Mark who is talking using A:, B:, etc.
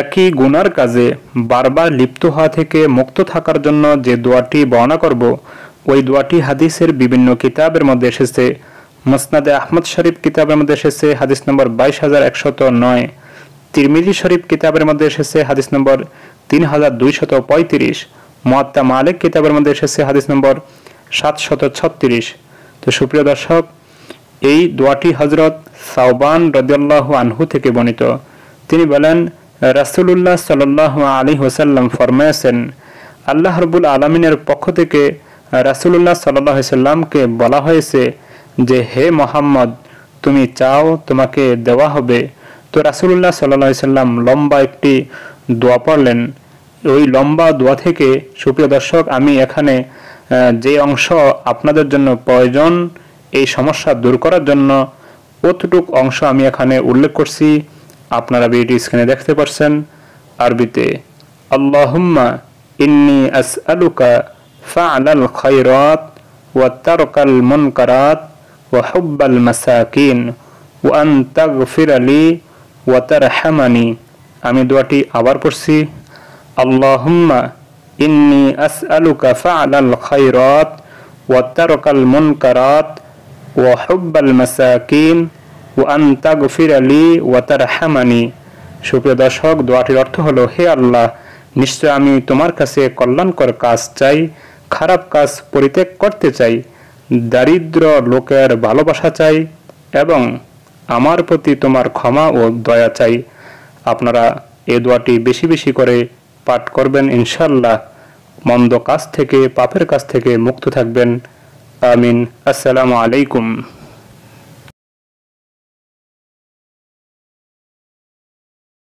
A: একই গুনার কাজে বারবার লিপ্ত হওয়া থেকে মুক্ত থাকার জন্য যে দোয়াটি বর্ণনা করব, ওই দোয়াটি হাদিসের বিভিন্ন কিতাবের মধ্যে এসেছে। মসনাদে আহমদ শরীফ কিতাবের মধ্যে এসেছে, হাদিস নম্বর বাইশ হাজার একশত নয়। তিরমিজি শরীফ কিতাবের মধ্যে এসেছে, হাদিস নম্বর তিন হাজার দুইশত পঁয়ত্রিশ। মোয়াত্তা মালিক কিতাবের মধ্যে এসেছে, হাদিস নম্বর সাতশত ছত্রিশ। তো সুপ্রিয় দর্শক, এই দোয়াটি হজরত সাউবান রদিয়াল্লাহ আনহু থেকে বর্ণিত। তিনি বলেন রাসুলুল্লাহ সাল্লাহ আলী হোসাল্লাম ফরমায়াছেন, আল্লাহ রবুল আলমিনের পক্ষ থেকে রাসুলুল্লাহ সাল্লাহ সাল্লামকে বলা হয়েছে যে, হে মোহাম্মদ, তুমি চাও তোমাকে দেওয়া হবে? তো রাসুলুল্লাহ সাল্লাহ সাল্লাম লম্বা একটি দোয়া পড়লেন। ওই লম্বা দোয়া থেকে, সুপ্রিয় দর্শক, আমি এখানে যে অংশ আপনাদের জন্য প্রয়োজন, এই সমস্যা দূর করার জন্য কতটুক অংশ আমি এখানে উল্লেখ করছি। আপনারা ভিডিও স্ক্রিনে দেখতে পারছেন আরবিতে আল্লাহুম্মা ইন্নি আসআলুকা ফাআলাল খায়রাত ওয়া তারকাল মুনকারাত ওয়া হুব্বাল মাসাকিন ওয়া আন তাগফির লি ওয়া তারহামানি আমি দোয়াটি আবার পড়ছি আল্লাহুম্মা ইন্নি আসআলুকা ফাআলাল খায়রাত ওয়া তারকাল মুনকারাত ওয়া হুব্বাল ওয়ান তাগফির আলী ওয়াতার হামানি সুপ্রিয় দর্শক, দোয়াটির অর্থ হলো, হে আল্লাহ, নিশ্চয় আমি তোমার কাছে কল্যাণকর কাজ চাই, খারাপ কাজ পরিত্যাগ করতে চাই, দারিদ্র লোকের ভালোবাসা চাই এবং আমার প্রতি তোমার ক্ষমা ও দয়া চাই। আপনারা এ দোয়াটি বেশি বেশি করে পাঠ করবেন ইনশাল্লাহ মন্দ কাজ থেকে, পাপের কাছ থেকে মুক্ত থাকবেন। আমিন। আসসালামু আলাইকুম।